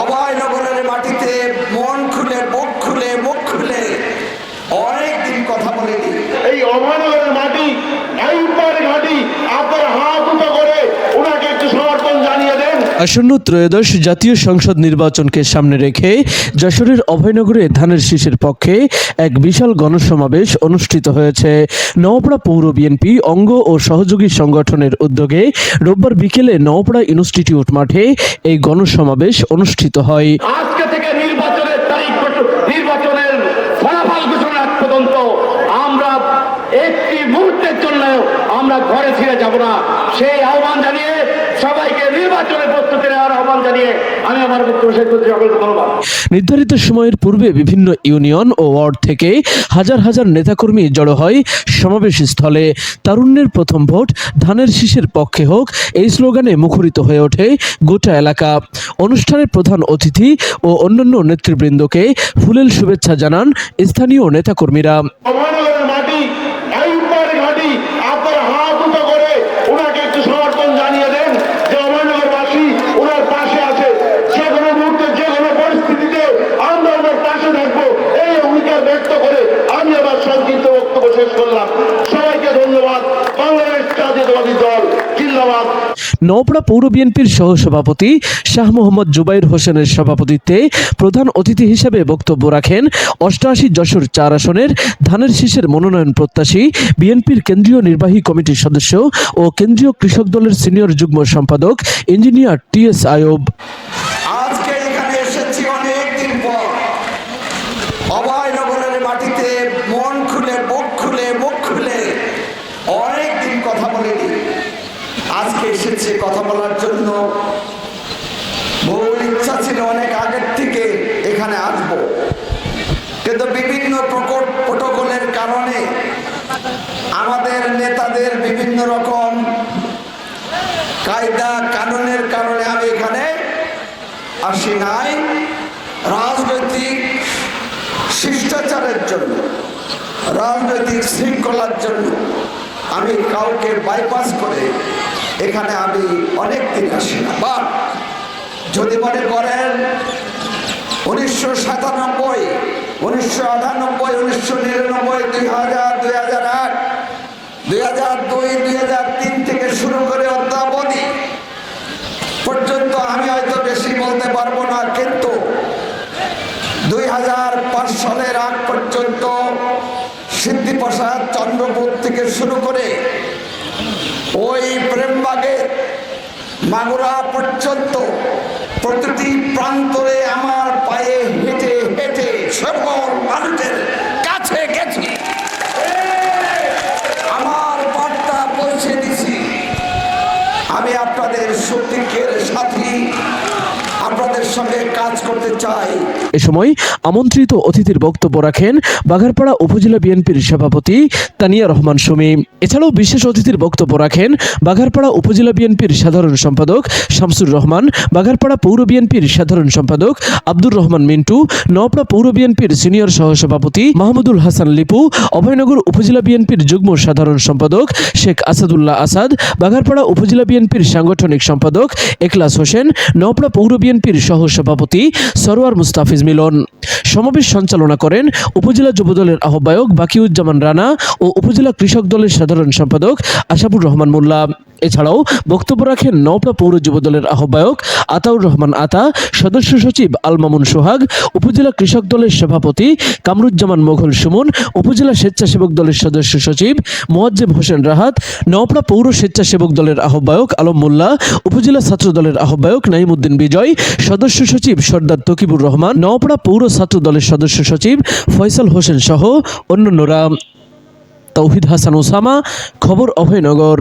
অভয়নগরের মাটিতে মন খুলে বুক খুলে, মুখ খুলে অনেক দিন কথা বলেনি। এই অভয়নগরের মাটি আসন্ন ত্রয়োদশ জাতীয় সংসদ নির্বাচনকে সামনে রেখে যশোরের অভয়নগরে ধানের শীষের পক্ষে এক বিশাল গণসমাবেশ অনুষ্ঠিত হয়েছে। নওপাড়া পৌর বিএনপি অঙ্গ ও সহযোগী সংগঠনের উদ্যোগে রোববার বিকেলে নওপাড়া ইনস্টিটিউট মাঠে এই গণসমাবেশ অনুষ্ঠিত হয়। আমরা ঘরে ফিরে যাব না। সেই আহ্বান জানিয়ে সবাইকে নির্বাচনের আহ্বান জানিয়ে আমি আমার বক্তব্য শেষ করছি। সকলকে ধন্যবাদ। নির্ধারিত সময়ের পূর্বে বিভিন্ন ইউনিয়ন ও ওয়ার্ড থেকে হাজার হাজার নেতাকর্মী জড়ো হয় সমাবেশ স্থলে। তারুণ্যের প্রথম ভোট ধানের শীষের পক্ষে হোক এই স্লোগানে মুখরিত হয়ে ওঠে গোটা এলাকা। অনুষ্ঠানের প্রধান অতিথি ও অন্যান্য নেতৃবৃন্দকে ফুলেল শুভেচ্ছা জানান স্থানীয় নেতাকর্মীরা। নওপাড়া পৌর বিএনপির সহসভাপতি শাহ মোহাম্মদ জুবাইর হোসেনের সভাপতিত্বে প্রধান অতিথি হিসেবে বক্তব্য রাখেন অষ্টআশি যশোর চার আসনের ধানের শীষের মনোনয়ন প্রত্যাশী বিএনপির কেন্দ্রীয় নির্বাহী কমিটির সদস্য ও কেন্দ্রীয় কৃষক দলের সিনিয়র যুগ্ম সম্পাদক ইঞ্জিনিয়ার টি এস আয়ব আজকে এখানে এসেছি অনেক দিন পর অভয়নগরের মাটিতে মন খুলে বুক খুলে মুখ খুলে অনেক দিন কথা বলেনি আজকে এসেছি কথা বলার জন্য। বহু ইচ্ছা ছিল অনেক আগের থেকে এখানে আসব। কিন্তু বিভিন্ন প্রকট প্রোটোকলের কারণে আমাদের নেতাদের বিভিন্ন রকম কায়দা কানুনের কারণে আমি এখানে আসি নাই। রাজনৈতিক শিষ্টাচারের জন্য, রাজনৈতিক শৃঙ্খলার জন্য আমি কাউকে বাইপাস করে এখানে আমি অনেক দিন আসি না। বা যদি মনে করেন, উনিশশো সাতানব্বই, উনিশশো আটানব্বই, উনিশশো নিরানব্বই, দুই হাজার দুই হাজার আট, দুই হাজার দুই দুই হাজার তিন থেকে শুরু করে অদ্যাবধি পর্যন্ত আমি হয়তো বেশি বলতে পারব না, কিন্তু দুই হাজার পাঁচ সালের আগ পর্যন্ত সিদ্ধিপ্রসাদ চন্দ্রপুর থেকে শুরু করে ওই প্রেমবাগে মাগুরা পর্যন্ত এ সময় আমন্ত্রিত অতিথির বক্তব্য রাখেন বাঘারপাড়া উপজেলা বিএনপির সভাপতি তানিয়া রহমান সুমি। এছাড়াও বিশেষ অতিথির বক্তব্য রাখেন বাঘারপাড়া উপজেলা বিএনপির সাধারণ সম্পাদক শামসুর রহমান, বাঘারপাড়া পৌর বিএনপির সাধারণ সম্পাদক আব্দুর রহমান মিন্টু নওপাড়া পৌর বিএনপির সিনিয়র সহসভাপতি মাহমুদুল হাসান লিপু, অভয়নগর উপজেলা বিএনপির যুগ্ম সাধারণ সম্পাদক শেখ আসাদুল্লাহ আসাদ, বাঘারপাড়া উপজেলা বিএনপির সাংগঠনিক সম্পাদক একলাস হোসেন নওপাড়া পৌর বিএনপির সহসভাপতি সরোয়ার মুস্তাফিজ মিলন। সমাবেশ সঞ্চালনা করেন উপজেলা যুবদলের আহ্বায়ক বাকিউজ্জামান রানা ও উপজেলা কৃষক দলের সাধারণ সম্পাদক আশাবুর রহমান মোল্লা। এছাড়াও বক্তব্য রাখেন নওপাড়া পৌর যুবদলের আহ্বায়ক আতাউর রহমান আতা, সদস্য সচিব আলমামুন সোহাগ, উপজেলা কৃষক দলের সভাপতি কামরুজ্জামান মোঘল সুমন, উপজেলা স্বেচ্ছাসেবক দলের সদস্য সচিব মোয়াজ্জেম হোসেন রাহাত নওপাড়া পৌর স্বেচ্ছাসেবক দলের আহ্বায়ক আলম মোল্লা, উপজেলা ছাত্র দলের আহ্বায়ক নাইমুদ্দিন বিজয়, সদস্য সচিব সর্দার তকিবুর রহমান নওপড়া পৌর ছাত্র দলের সদস্য সচিব ফয়সাল হোসেন সহ অন্যান্যরা। তৌহিদ হাসান ওসামা, খবর অভয়নগর।